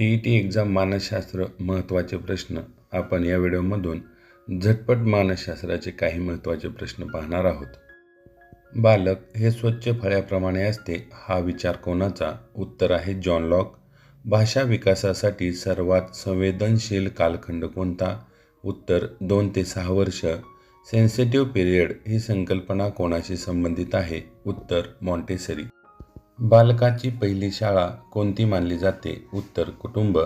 T E T exam मानसशास्त्र महत्त्वाचे प्रश्न आपण या व्हिडिओमधून झटपट मानसशास्त्राचे काही महत्त्वाचे प्रश्न पाहणार आहोत. बालक हे स्वच्छ फळ्याप्रमाणे असते हा विचार कोणाचा? उत्तर आहे जॉन लॉक. भाषा विकासासाठी सर्वात संवेदनशील कालखंड कोणता? उत्तर दोन ते सहा वर्ष. सेन्सिटिव्ह पिरियड ही संकल्पना कोणाशी संबंधित आहे? उत्तर मॉन्टेसरी बालकाची पहिली शाळा कोणती मानली जाते? उत्तर कुटुंब.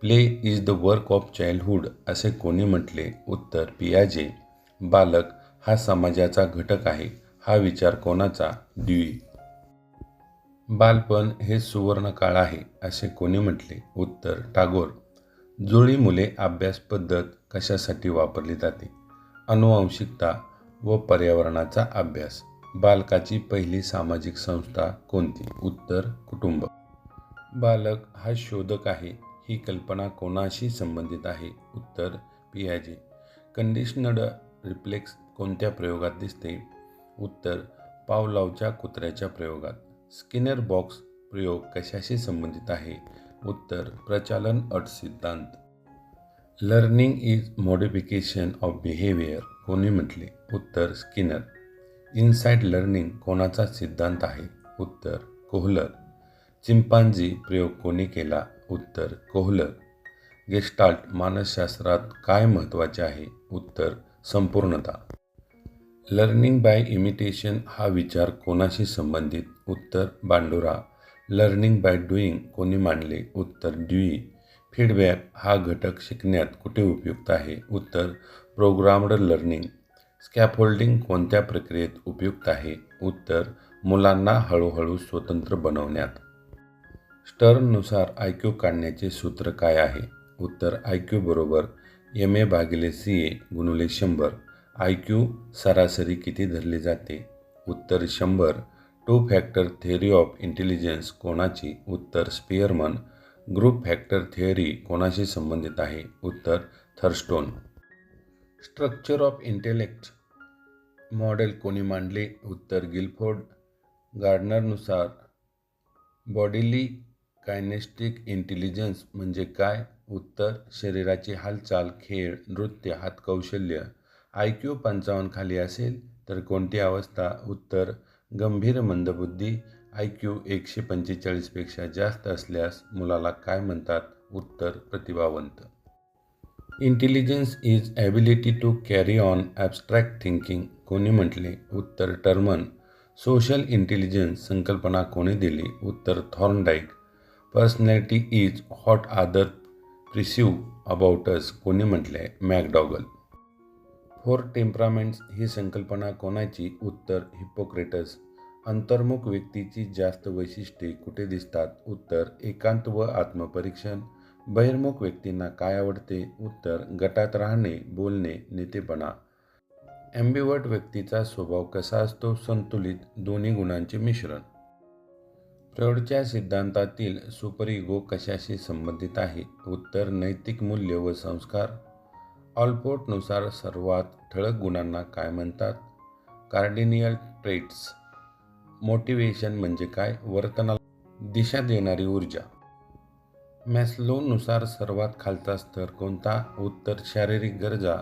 Play is the work of childhood असे कोणी म्हटले? उत्तर पियाजे. बालक हा समाजाचा घटक आहे. हा विचार कोणाचा? द्वी. बालपण हे सुवर्ण काळ आहे असे कोणी म्हटले? उत्तर टागोर. जुळी मुले अभ्यास पद्धत कशासाठी वापरली जाते? अनुवांशिकता व पर्यावरणाचा अभ्यास. बालकाची पहिली सामाजिक संस्था कोणती? उत्तर कुटुंब. बालक हा शोधक आहे. ही कल्पना कोणाशी संबंधित आहे? उत्तर पियाजे. कंडिशनड रिफ्लेक्स कोणत्या प्रयोगात दिसते? उत्तर पावलावच्या कुत्र्याच्या प्रयोगात. स्किनर बॉक्स प्रयोग कशाशी संबंधित आहे? उत्तर प्रचालन अट सिद्धांत. Learning is modification of behaviour कोणी म्हटले? उत्तर स्किनर. इनसाइड लर्निंग कोणाचा सिद्धांत आहे? उत्तर कोहलर. चिंपांझी प्रयोग कोणी केला? उत्तर कोहलर. गेस्टाल्ट मानसशास्त्रात काय महत्त्वाचे आहे? उत्तर संपूर्णता. लर्निंग बाय इमिटेशन हा विचार कोणाशी संबंधित? उत्तर बांडोरा. लर्निंग बाय डुईंग कोणी मांडले? उत्तर ड्युई फीडबॅक हा घटक शिकण्यात कुठे उपयुक्त आहे? उत्तर प्रोग्रामड लर्निंग. स्कॅफोल्डिंग कोणत्या प्रक्रियेत उपयुक्त आहे? उत्तर मुलांना हळूहळू स्वतंत्र बनवण्यात. स्टर्ननुसार आय क्यू काढण्याचे सूत्र काय आहे? उत्तर आय क्यू बरोबर एम ए भागिले सी ए गुणुले शंभर. आय क्यू सरासरी किती धरली जाते? उत्तर शंभर. Two factor theory of intelligence कोणाची? उत्तर स्पियरमन. ग्रुप फॅक्टर थिअरी कोणाशी संबंधित आहे? उत्तर Thurstone. Structure of intellect. Model कोणी मांडले? उत्तर गिलफोर्ड. गार्डनरनुसार बॉडीली कायनेस्टिक इंटेलिजन्स म्हणजे काय? उत्तर शरीराची हालचाल खेळ नृत्य हातकौशल्य. आय क्यू पंचावन्न खाली असेल तर कोणती अवस्था? उत्तर गंभीर मंदबुद्धी. आय क्यू एकशे पंचेचाळीसपेक्षा जास्त असल्यास मुलाला काय म्हणतात? उत्तर प्रतिभावंत. Intelligence is ability to carry on abstract thinking. कोणी म्हटले उत्तर टर्मन. सोशल इंटेलिजन्स संकल्पना कोणी दिली? उत्तर थॉर्नडाईक. पर्सनॅलिटी इज हॉट आदर प्रिसिव्ह अबाउटस कोणी म्हटले मॅकडॉगल. फोर टेम्परामेंट्स ही संकल्पना कोणाची? उत्तर हिपोक्रेटस अंतर्मुख व्यक्तीची जास्त वैशिष्ट्ये कुठे दिसतात? उत्तर एकांत व आत्मपरीक्षण. बहिर्मुख व्यक्तींना काय आवडते? उत्तर गटात राहणे बोलणे नेतेपणा. ॲम्बिवर्ट व्यक्तीचा स्वभाव कसा असतो संतुलित दोन्ही गुणांचे मिश्रण. फ्रॉडच्या सिद्धांतातील सुपर इगो कशाशी संबंधित आहे? उत्तर नैतिक मूल्य व संस्कार. ऑलपोर्टनुसार सर्वात ठळक गुणांना काय म्हणतात? कार्डिनियल ट्रेट्स. मोटिवेशन म्हणजे काय? वर्तनाला दिशा देणारी ऊर्जा. मॅस्लोनुसार सर्वात खालचा स्तर कोणता? उत्तर शारीरिक गरजा.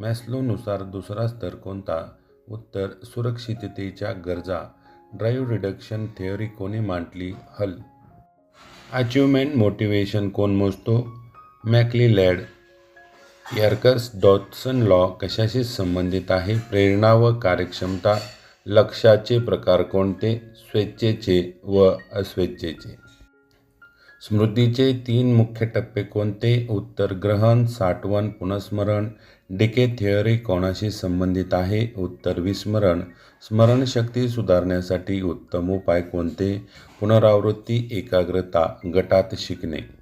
मॅस्लोनुसार दुसरा स्तर कोणता? उत्तर सुरक्षिततेच्या गरजा. ड्राईव्ह रिडक्शन थिअरी कोणी मांडली? हल. अचिव्हमेंट मोटिवेशन कोण मोजतो? McClelland Yerkes Dodson law कशाशी संबंधित आहे? प्रेरणा व कार्यक्षमता लक्षाचे प्रकार कोणते? स्वेच्छेचे व अस्वेच्छेचे. स्मृतीचे तीन मुख्य टप्पे कोणते? उत्तर ग्रहण साठवण पुनस्मरण डिके थिअरी कोणाशी संबंधित आहे? उत्तर विस्मरण. स्मरणशक्ती सुधारण्यासाठी उत्तम उपाय कोणते? पुनरावृत्ती एकाग्रता गटात शिकणे.